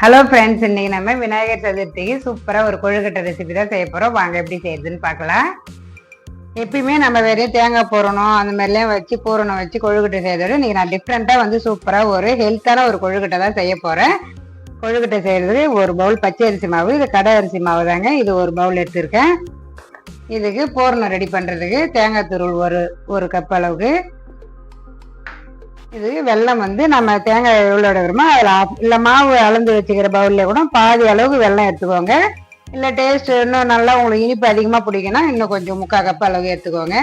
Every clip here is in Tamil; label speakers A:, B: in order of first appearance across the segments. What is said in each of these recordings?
A: ஹலோ ஃப்ரெண்ட்ஸ் இன்னைக்கு நம்ம விநாயகர் சதுர்த்திக்கு சூப்பராக ஒரு கொழுக்கட்டை ரெசிபி தான் செய்ய போகிறோம் வாங்க எப்படி செய்யுதுன்னு பார்க்கலாம். எப்பயுமே நம்ம வெறும் தேங்காய் போடணும் அந்த மாதிரிலாம் வச்சு பூரணம் வச்சு கொழுக்கட்டை செய்யறதோட இன்றைக்கி நான் டிஃப்ரெண்ட்டாக வந்து சூப்பராக ஒரு ஹெல்த்தான ஒரு கொழுக்கட்டை தான் செய்ய போகிறேன் கொழுக்கட்டை செய்கிறதுக்கு ஒரு பவுல் பச்சை அரிசி மாவு இது கடை அரிசி மாவு தாங்க. இது ஒரு பவுல் எடுத்திருக்கேன். இதுக்கு பூரணம் ரெடி பண்ணுறதுக்கு தேங்காய் துருள் ஒரு ஒரு கப் அளவுக்கு. இது வெல்லம் வந்து நம்ம தேங்காய் எவ்வளோ எடுக்கிறோமோ அதில் இல்லை மாவு அளந்து வச்சுக்கிற பவுலில் கூட பாதி அளவுக்கு வெல்லம் எடுத்துக்கோங்க. இல்லை டேஸ்ட் இன்னும் நல்லா உங்களுக்கு இனிப்பு அதிகமாக பிடிக்குன்னா இன்னும் கொஞ்சம் முக்கால் கப் அளவு எடுத்துக்கோங்க.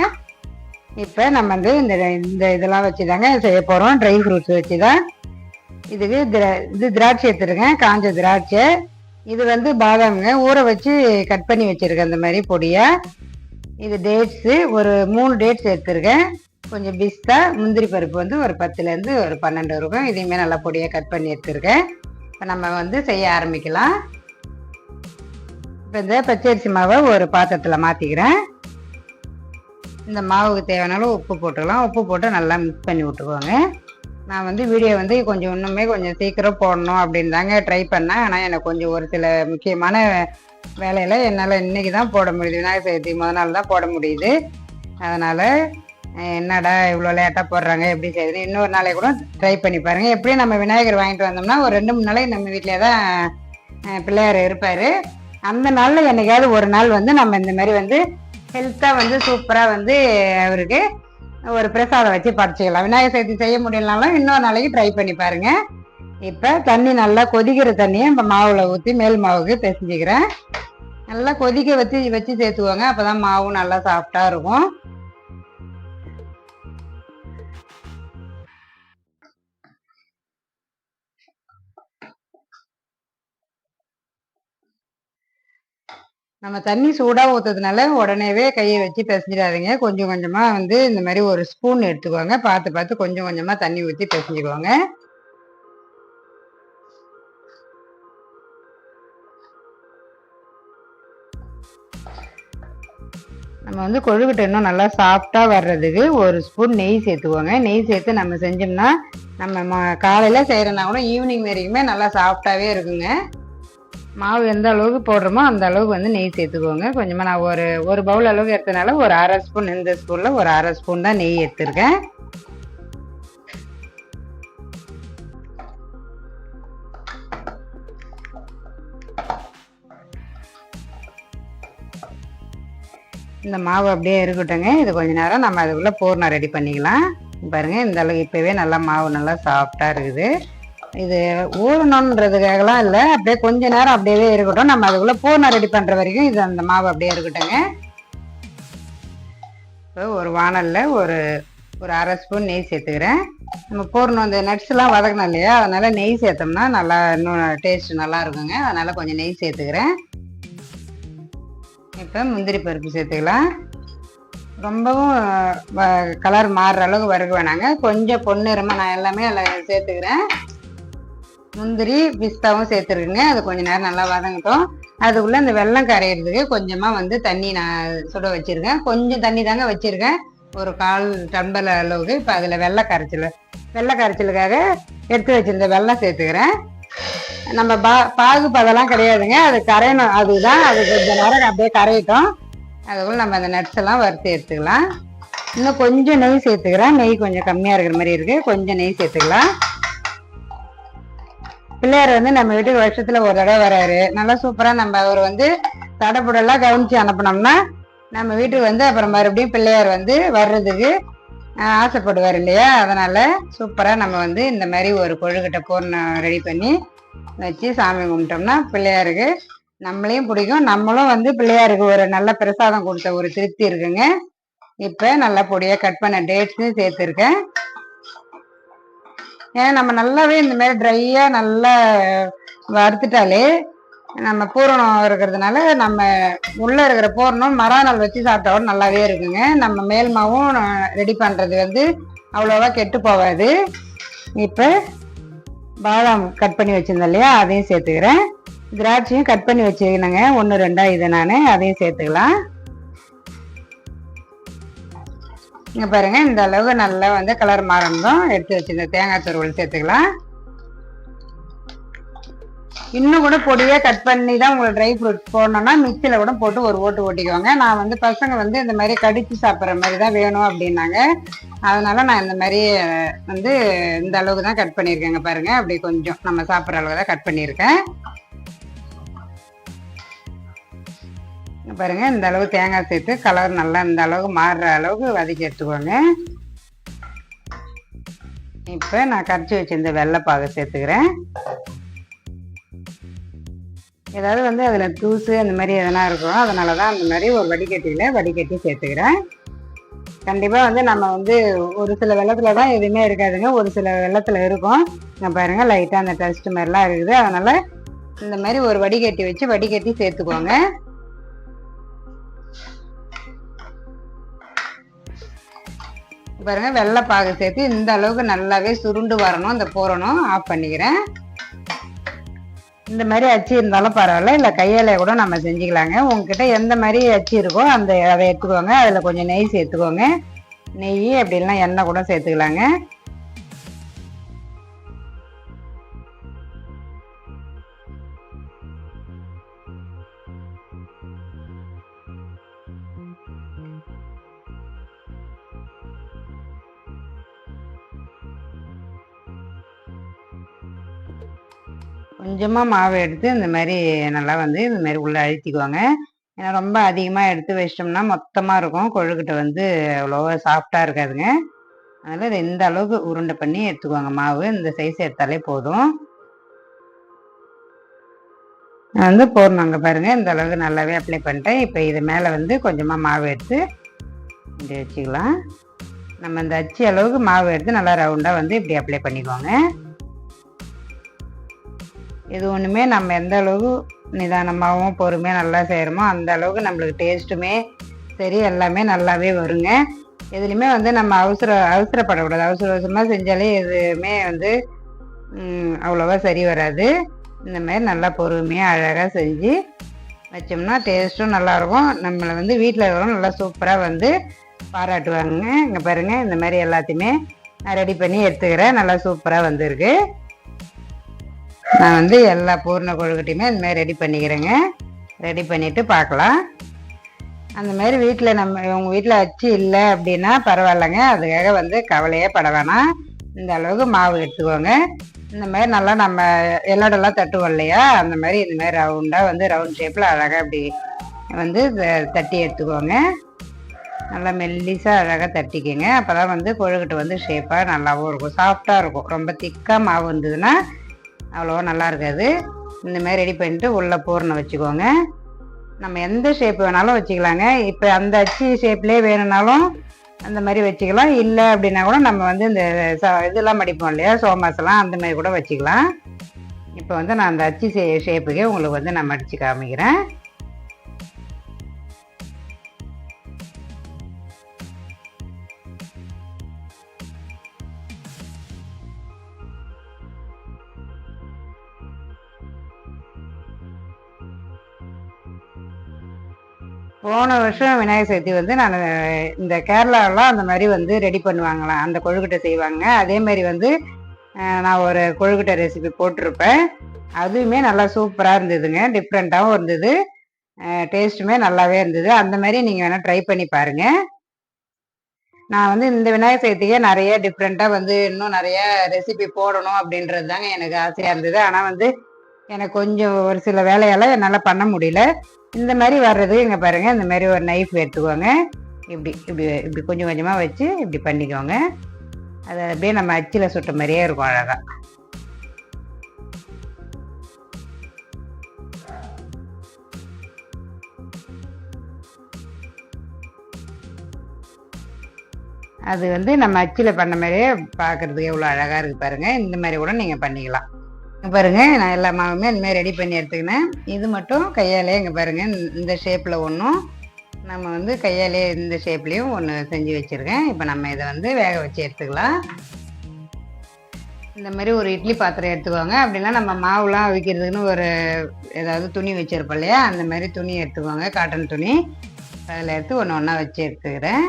A: இப்போ நம்ம வந்து இந்த இந்த இதெல்லாம் வச்சு தாங்க செய்ய போகிறோம் ட்ரை ஃப்ரூட்ஸ் வச்சு தான் இதுக்கு திரா இது திராட்சை எடுத்துருக்கேன். காஞ்ச திராட்சை. இது வந்து பாதாமுங்க. ஊற வச்சு கட் பண்ணி வச்சுருக்கேன் இந்த மாதிரி பொடியாக இது டேட்ஸு ஒரு மூணு டேட்ஸ் எடுத்துருக்கேன். கொஞ்சம் பிஸ்தா முந்திரி பருப்பு வந்து ஒரு பத்துலேருந்து ஒரு பன்னெண்டு இருக்கும் இதையுமே நல்லா பொடியாக கட் பண்ணி எடுத்துருக்கேன். இப்போ நம்ம வந்து செய்ய ஆரம்பிக்கலாம். இப்போ இந்த பச்சரிசி மாவை ஒரு பாத்திரத்தில் மாற்றிக்கிறேன் இந்த மாவுக்கு தேவையான உப்பு போட்டுக்கலாம். உப்பு போட்டு நல்லா மிக்ஸ் பண்ணி விட்டுக்கோங்க. நான் வந்து வீடியோ வந்து கொஞ்சம் இன்னுமே கொஞ்சம் சீக்கிரம் போடணும் அப்படின்னு தாங்க ட்ரை பண்ணேன். ஆனால் எனக்கு கொஞ்சம் ஒரு சில முக்கியமான வேலையில் என்னால் இன்றைக்கி தான் போட முடியுது. விநாயகர் சதுர்த்தி முதல் நாள் தான் போட முடியுது. அதனால் என்னடா இவ்வளோ லேட்டாக போடுறாங்க எப்படி செய்யுது? இன்னொரு நாளை கூட ட்ரை பண்ணி பாருங்கள் எப்படியும் நம்ம விநாயகர் வாங்கிட்டு வந்தோம்னா ஒரு ரெண்டு மூணு நாளைக்கு நம்ம வீட்டிலே தான் பிள்ளையார் இருப்பார். அந்த நாளில் என்னைக்காவது ஒரு நாள் வந்து நம்ம இந்த மாதிரி வந்து ஹெல்த்தாக வந்து சூப்பராக வந்து அவருக்கு ஒரு பிரசாதம் வச்சு படைச்சிக்கலாம். விநாயகர் சதுர்த்தி செய்ய முடியலனாலும் இன்னொரு நாளைக்கு ட்ரை பண்ணி பாருங்க. இப்போ தண்ணி நல்லா கொதிக்கிற தண்ணியை இப்போ மாவில் ஊற்றி மேல் மாவுக்கு பிசைஞ்சிக்கிறேன். நல்லா கொதிக்க வச்சு வச்சு சேர்த்துக்கோங்க. அப்போ தான் மாவும் நல்லா சாஃப்டாக இருக்கும். நம்ம தண்ணி சூடாக ஊற்றுறதுனால உடனேவே கையை வச்சு பிசைஞ்சிடாதீங்க. கொஞ்சம் கொஞ்சமாக வந்து இந்த மாதிரி ஒரு ஸ்பூன் எடுத்துக்கோங்க. பார்த்து பார்த்து கொஞ்சம் கொஞ்சமாக தண்ணி ஊற்றி பிசைஞ்சுக்கோங்க. நம்ம வந்து கொழுக்கட்டை இன்னும் நல்லா சாஃப்டாக வர்றதுக்கு ஒரு ஸ்பூன் நெய் சேர்த்துக்கோங்க. நெய் சேர்த்து நம்ம செஞ்சோம்னா நம்ம காலையில் செய்கிறனா கூட ஈவினிங் வரைக்குமே நல்லா சாஃப்டாகவே இருக்குங்க. மாவு எந்த அளவுக்கு போடுறோமோ அந்த அளவுக்கு வந்து நெய் சேர்த்துக்கோங்க. கொஞ்சமாக நான் ஒரு ஒரு பவுல் அளவுக்கு எடுத்தனால ஒரு அரை ஸ்பூன் இந்த ஸ்பூனில் ஒரு அரை ஸ்பூன் தான் நெய் எடுத்துருக்கேன். இந்த மாவு அப்படியே இருக்கட்டுங்க இது கொஞ்ச நேரம் நம்ம அதுக்குள்ளே பூர்ணம் ரெடி பண்ணிக்கலாம். பாருங்கள் இந்த அளவுக்கு இப்போவே நல்லா மாவு நல்லா சாஃப்டாக இருக்குது. இது ஊறணுன்றதுக்காகலாம் இல்லை. அப்படியே கொஞ்ச நேரம் அப்படியே இருக்கட்டும். நம்ம அதுக்குள்ளே பூர்ணம் ரெடி பண்ணுற வரைக்கும் இது அந்த மாவு அப்படியே இருக்கட்டுங்க. இப்போ ஒரு வானலில் ஒரு ஒரு அரை ஸ்பூன் நெய் சேர்த்துக்கிறேன். நம்ம பூர்ணம் இந்த நட்ஸ்லாம் வதக்கணும் இல்லையா? அதனால் நெய் சேர்த்தோம்னா நல்லா இன்னும் டேஸ்ட் நல்லா இருக்குங்க. அதனால் கொஞ்சம் நெய் சேர்த்துக்கிறேன். இப்போ முந்திரி பருப்பு சேர்த்துக்கலாம். ரொம்பவும் கலர் மாறுற அளவுக்கு வறுக்க வேணாங்க. கொஞ்சம் பொன்னிறமாக நான் எல்லாமே அதில் சேர்த்துக்கிறேன். முந்திரி பிஸ்தாவும் சேர்த்துருக்குங்க. அது கொஞ்ச நேரம் நல்லா வதங்கட்டும். அதுக்குள்ளே இந்த வெல்லம் கரையிறதுக்கு கொஞ்சமாக வந்து தண்ணி நான் சுட வச்சுருக்கேன். கொஞ்சம் தண்ணி தாங்க வச்சுருக்கேன். ஒரு கால் டம்பர் அளவுக்கு இப்போ அதில் வெள்ளை கரைச்சல் வெள்ளை கரைச்சலுக்காக எடுத்து வச்சிருந்த வெல்லம் சேர்த்துக்கிறேன். நம்ம பா பாகு பதெல்லாம் கிடையாதுங்க. அது கரையணும். அதுதான். அது கொஞ்ச நேரம் அப்படியே கரையட்டும். அதுக்குள்ள நம்ம அந்த நட்ஸ் எல்லாம் வறுத்து எடுத்துக்கலாம். இன்னும் கொஞ்சம் நெய் சேர்த்துக்கிறேன். நெய் கொஞ்சம் கம்மியாக இருக்கிற மாதிரி இருக்குது கொஞ்சம் நெய் சேர்த்துக்கலாம். பிள்ளையார் வந்து நம்ம வீட்டுக்கு வருஷத்துல ஒரு தடவை வராரு. நல்லா சூப்பரா நம்ம அவர் வந்து தடப்புடெல்லாம் கவனிச்சு அனுப்புனோம்னா நம்ம வீட்டுக்கு வந்து அப்புறம் மறுபடியும் பிள்ளையார் வந்து வர்றதுக்கு ஆசைப்படுவார் இல்லையா? அதனால சூப்பரா நம்ம வந்து இந்த மாதிரி ஒரு கொழுக்கட்டை பூர்ணம் ரெடி பண்ணி வச்சு சாமி கும்பிட்டோம்னா பிள்ளையாருக்கு நம்மளையும் பிடிக்கும். நம்மளும் வந்து பிள்ளையாருக்கு ஒரு நல்ல பிரசாதம் கொடுத்த ஒரு திருப்தி இருக்குங்க. இப்போ நல்லா பொடியாக கட் பண்ண டேட்ஸும் சேர்த்துருக்கேன். ஏன்னா நம்ம நல்லாவே இந்த மாதிரி ட்ரையாக நல்லா வறுத்துட்டாலே நம்ம பூரணம் இருக்கிறதுனால நம்ம உள்ளே இருக்கிற பூரணம் மரநாள் வச்சு சாப்பிட்டாலும் நல்லாவே இருக்குங்க. நம்ம மேல்மாவும் ரெடி பண்ணுறது வந்து அவ்வளோவா கெட்டு போகாது. இப்போ பாதாம் கட் பண்ணி வச்சுருந்தேன் இல்லையா அதையும் சேர்த்துக்கிறேன். திராட்சையும் கட் பண்ணி வச்சுக்கணுங்க ஒன்று ரெண்டாக இது நான் அதையும் சேர்த்துக்கலாம். இங்கே பாருங்கள் இந்த அளவு நல்லா வந்து கலர் மாறணும். எடுத்து வச்சிருந்த தேங்காய் துருவல் சேர்த்துக்கலாம் இன்னும் கூட பொடியாக கட் பண்ணி தான் உங்களுக்கு ட்ரை ஃப்ரூட் போடணும்னா மிக்சியில் கூட போட்டு ஒரு ஓட்டு ஓட்டிக்குவாங்க நான் வந்து பசங்க வந்து இந்த மாதிரி கடித்து சாப்பிட்ற மாதிரி தான் வேணும் அப்படின்னாங்க. அதனால நான் இந்த மாதிரி வந்து இந்த அளவுக்கு தான் கட் பண்ணியிருக்கேங்க பாருங்கள் அப்படி கொஞ்சம் நம்ம சாப்பிட்ற அளவு தான் கட் பண்ணியிருக்கேன். பாருங்கள் பாருங்க இந்த அளவு தேங்காய் சேர்த்து கலர் நல்லா இந்த அளவுக்கு மாறுற அளவுக்கு வதக்கி எடுத்துக்கோங்க. இப்போ நான் கரைச்சி வச்சிருந்த வெள்ளைப்பாகை சேர்த்துக்கிறேன். ஏதாவது வந்து அதில் தூசு அந்த மாதிரி எதனா இருக்கும் அதனால தான் அந்த மாதிரி ஒரு வடிகட்டியில் வடிகட்டி சேர்த்துக்கிறேன். கண்டிப்பாக வந்து நம்ம வந்து ஒரு சில வெள்ளத்தில் தான் எதுவுமே இருக்காதுங்க ஒரு சில வெள்ளத்தில் இருக்கும். நான் பாருங்கள் லைட்டாக அந்த டஸ்ட் மாதிரிலாம் இருக்குது. அதனால் இந்த மாதிரி ஒரு வடிகட்டி வச்சு வடிகட்டி சேர்த்துக்கோங்க. பாருங்க வெள்ளை பாகு சேர்த்து இந்த அளவுக்கு நல்லாவே சுருண்டு வரணும். அந்த பூரணும் ஆஃப் பண்ணிக்கிறேன். இந்த மாதிரி அச்சு இருந்தாலும் பரவாயில்ல. இல்லை கையால கூட நம்ம செஞ்சுக்கலாங்க. உங்ககிட்ட எந்த மாதிரி அச்சு இருக்கோ அந்த அதை எடுத்துக்கோங்க. அதில் கொஞ்சம் நெய் சேர்த்துக்கோங்க. நெய் அப்படி இல்லைன்னா எண்ணெய் கூட சேர்த்துக்கலாங்க. கொஞ்சமாக மாவு எடுத்து இந்த மாதிரி நல்லா வந்து இந்த மாதிரி உள்ளே அழுத்திக்குவாங்க. ஏன்னா ரொம்ப அதிகமாக எடுத்து வச்சிட்டோம்னா மொத்தமாக இருக்கும். கொழுக்கிட்ட வந்து அவ்வளோவா சாஃப்டாக இருக்காதுங்க. அதனால் இதை இந்த அளவுக்கு உருண்டை பண்ணி எடுத்துக்குவாங்க. மாவு இந்த சைஸ் எடுத்தாலே போதும். நான் வந்து போடணுங்க பாருங்கள் இந்த அளவுக்கு நல்லாவே அப்ளை பண்ணிட்டேன். இப்போ இது மேலே வந்து கொஞ்சமாக மாவு எடுத்து இப்படி வச்சுக்கலாம். நம்ம இந்த அச்சு அளவுக்கு மாவு எடுத்து நல்லா ரவுண்டாக வந்து இப்படி அப்ளை பண்ணிக்குவாங்க. இது ஒன்றுமே நம்ம எந்த அளவுக்கு நிதானமாகவும் பொறுமையாக நல்லா செய்கிறோமோ அந்த அளவுக்கு நம்மளுக்கு டேஸ்ட்டுமே சரி எல்லாமே நல்லாவே வருங்க. எதுலையுமே வந்து நம்ம அவசர அவசரப்படக்கூடாது. அவசர அவசரமாக செஞ்சாலே எதுவுமே வந்து அவ்வளோவா சரி வராது. இந்த மாதிரி நல்லா பொறுமையாக அழகாக செஞ்சு வச்சோம்னா டேஸ்ட்டும் நல்லாயிருக்கும். நம்மளை வந்து வீட்டில் இருக்கிறவங்க நல்லா சூப்பராக வந்து பாராட்டுவாங்க இங்கே பாருங்கள் இந்த மாதிரி எல்லாத்தையுமே நான் ரெடி பண்ணி எடுத்துக்கிறேன். நல்லா சூப்பராக வந்திருக்கு. நான் வந்து எல்லா பூர்ண கொழுக்கட்டையுமே இந்த மாதிரி ரெடி பண்ணிக்கிறேங்க. ரெடி பண்ணிவிட்டு பார்க்கலாம். அந்த மாதிரி வீட்டில் நம்ம உங்கள் வீட்டில் அச்சு இல்லை அப்படின்னா பரவாயில்லைங்க. அதுக்காக வந்து கவலையே பட வேணாம். இந்த அளவுக்கு மாவு எடுத்துக்கோங்க. இந்த மாதிரி நல்லா நம்ம எல்லோடெல்லாம் தட்டுவோம் இல்லையா? அந்த மாதிரி இந்த மாதிரி ரவுண்டாக வந்து ரவுண்ட் ஷேப்பில் அழகாக இப்படி வந்து த- தட்டி எடுத்துக்கோங்க. நல்லா மெல்லிசாக அழகாக தட்டிக்கோங்க. அப்போ தான் வந்து கொழுக்கட்டை வந்து ஷேப்பாக நல்லாவும் இருக்கும். சாஃப்டாக இருக்கும். ரொம்ப திக்காக மாவு இருந்ததுன்னா அவ்வளோவா நல்லா இருக்காது. இந்தமாதிரி ரெடி பண்ணிட்டு உள்ளே பூரணை வச்சுக்கோங்க. நம்ம எந்த ஷேப் வேணாலும் வச்சுக்கலாங்க. இப்போ அந்த அச்சு ஷேப்லேயே வேணும்னாலும் அந்த மாதிரி வச்சுக்கலாம். இல்லை அப்படின்னா கூட நம்ம வந்து இந்த ச- இதெல்லாம் மடிப்போம் இல்லையா? சோமாசெல்லாம் அந்த மாதிரி கூட வச்சுக்கலாம். இப்போ வந்து நான் அந்த அச்சு ஷேப்புக்கே உங்களுக்கு வந்து நான் மடித்து காமிக்கிறேன். போன வருஷம் விநாயகர் சதுர்த்தி வந்து நான் இந்த கேரளாலாம் அந்த மாதிரி வந்து ரெடி பண்ணுவாங்களாம் அந்த கொழுக்கட்டை செய்வாங்க. அதே மாதிரி வந்து நான் ஒரு கொழுக்கட்டை ரெசிபி போட்டிருப்பேன். அதுவுமே நல்லா சூப்பராக இருந்ததுங்க. டிஃப்ரெண்ட்டாகவும் இருந்தது. டேஸ்ட்டுமே நல்லாவே இருந்தது. அந்த மாதிரி நீங்கள் வேணால் ட்ரை பண்ணி பாருங்கள் நான் வந்து இந்த விநாயகர் சதுர்த்திக்கே நிறைய டிஃப்ரெண்ட்டாக வந்து இன்னும் நிறைய ரெசிபி போடணும் அப்படின்றது தாங்க எனக்கு ஆசையாக இருந்தது. ஆனால் வந்து எனக்கு கொஞ்சம் ஒரு சில வேலையால் என்னால் பண்ண முடியல. இந்த மாதிரி வர்றது இங்கே பாருங்கள் இந்த மாதிரி ஒரு நைஃப் எடுத்துக்கோங்க. இப்படி இப்படி இப்படி கொஞ்சம் கொஞ்சமாக வச்சு இப்படி பண்ணிக்கோங்க. அது அப்படியே நம்ம அச்சில் சுட்ட மாதிரியே இருக்கும் அழகாக அது வந்து நம்ம அச்சில் பண்ண மாதிரியே பார்க்கறதுக்கு எவ்வளோ அழகாக இருக்குது பாருங்கள் இந்த மாதிரி கூட நீங்கள் பண்ணிக்கலாம். பாருங்க நான் எல்லா மாவுமே இந்த ரெடி பண்ணி எடுத்துக்கினேன். இது மட்டும் கையாலே இங்கே பாருங்க இந்த- ஷேப்பில் ஒன்றும் நம்ம வந்து கையாலே இந்த ஷேப்லேயும் ஒன்று செஞ்சு வச்சுருக்கேன். இப்போ நம்ம இதை வந்து வேக வச்சு எடுத்துக்கலாம். இந்த மாதிரி ஒரு இட்லி பாத்திரம் எடுத்துக்கோங்க. அப்படின்னா நம்ம மாவுலாம் அவிக்கிறதுக்குன்னு ஒரு ஏதாவது துணி வச்சிருப்போம் இல்லையா? அந்த மாதிரி துணி எடுத்துக்கோங்க காட்டன் துணி. அதில் எடுத்து ஒன்று ஒன்றா வச்சு எடுத்துக்கிறேன்.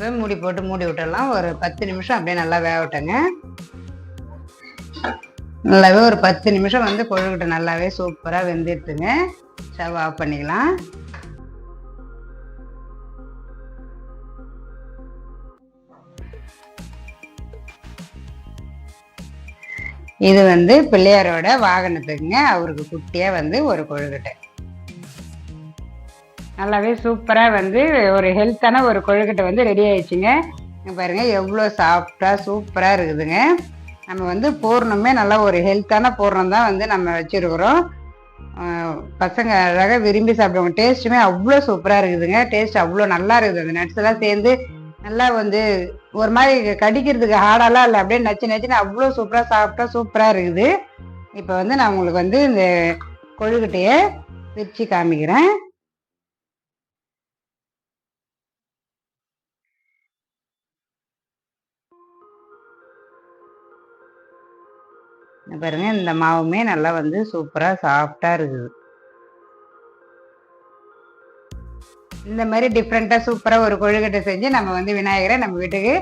A: இப்போ மூடி போட்டு மூடி விட்டுடலாம். ஒரு பத்து நிமிஷம் அப்படியே நல்லா வேகட்டுங்க நல்லாவே ஒரு பத்து நிமிஷம் வந்து கொழுக்கிட்ட நல்லாவே சூப்பராக வெந்துடுத்துங்க ஸ்டவ் ஆஃப் பண்ணிக்கலாம். இது வந்து பிள்ளையாரோட வாகனத்துக்குங்க. அவருக்கு குட்டியாக வந்து ஒரு கொழுக்கட்டை நல்லாவே சூப்பராக வந்து ஒரு ஹெல்த்தான ஒரு கொழுக்கட்டை வந்து ரெடி ஆயிடுச்சுங்க. பாருங்கள் எவ்வளோ சாஃப்டாக சூப்பராக இருக்குதுங்க. நம்ம வந்து பூர்ணமே நல்லா ஒரு ஹெல்த்தான பூர்ணம் தான் வந்து நம்ம வச்சுருக்குறோம். பசங்க அழகாக விரும்பி சாப்பிடுவாங்க. டேஸ்ட்டுமே அவ்வளோ சூப்பராக இருக்குதுங்க. டேஸ்ட் அவ்வளோ நல்லா இருக்குது. அந்த நட்ஸ் எல்லாம் சேர்ந்து நல்லா வந்து ஒரு மாதிரி கடிக்கிறதுக்கு ஹார்டாலாம் இல்லை. அப்படியே நச்சு நச்சுன்னு அவ்வளோ சூப்பராக சாப்பிட்டா சூப்பராக இருக்குது. இப்போ வந்து நான் உங்களுக்கு வந்து இந்த கொழுக்கட்டையை பிரித்து காமிக்கிறேன். பாருங்கள் பாருங்க இந்த மாவுமே நல்லா வந்து சூப்பராக சாஃப்டாக இருக்குது. இந்த மாதிரி டிஃப்ரெண்ட்டாக சூப்பராக ஒரு கொழுக்கட்டை செஞ்சு நம்ம வந்து விநாயகரை நம்ம வீட்டுக்கு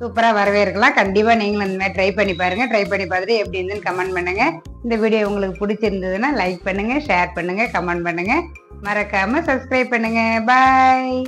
A: சூப்பராக வரவேற்கலாம். கண்டிப்பாக நீங்களும் இந்த மாதிரி ட்ரை பண்ணி பாருங்கள் ட்ரை பண்ணி பார்த்துட்டு எப்படி இருந்துன்னு கமெண்ட் பண்ணுங்கள் இந்த வீடியோ உங்களுக்கு பிடிச்சிருந்ததுன்னா லைக் பண்ணுங்கள் ஷேர் பண்ணுங்கள் கமெண்ட் பண்ணுங்கள் மறக்காமல் சப்ஸ்கிரைப் பண்ணுங்கள் பாய்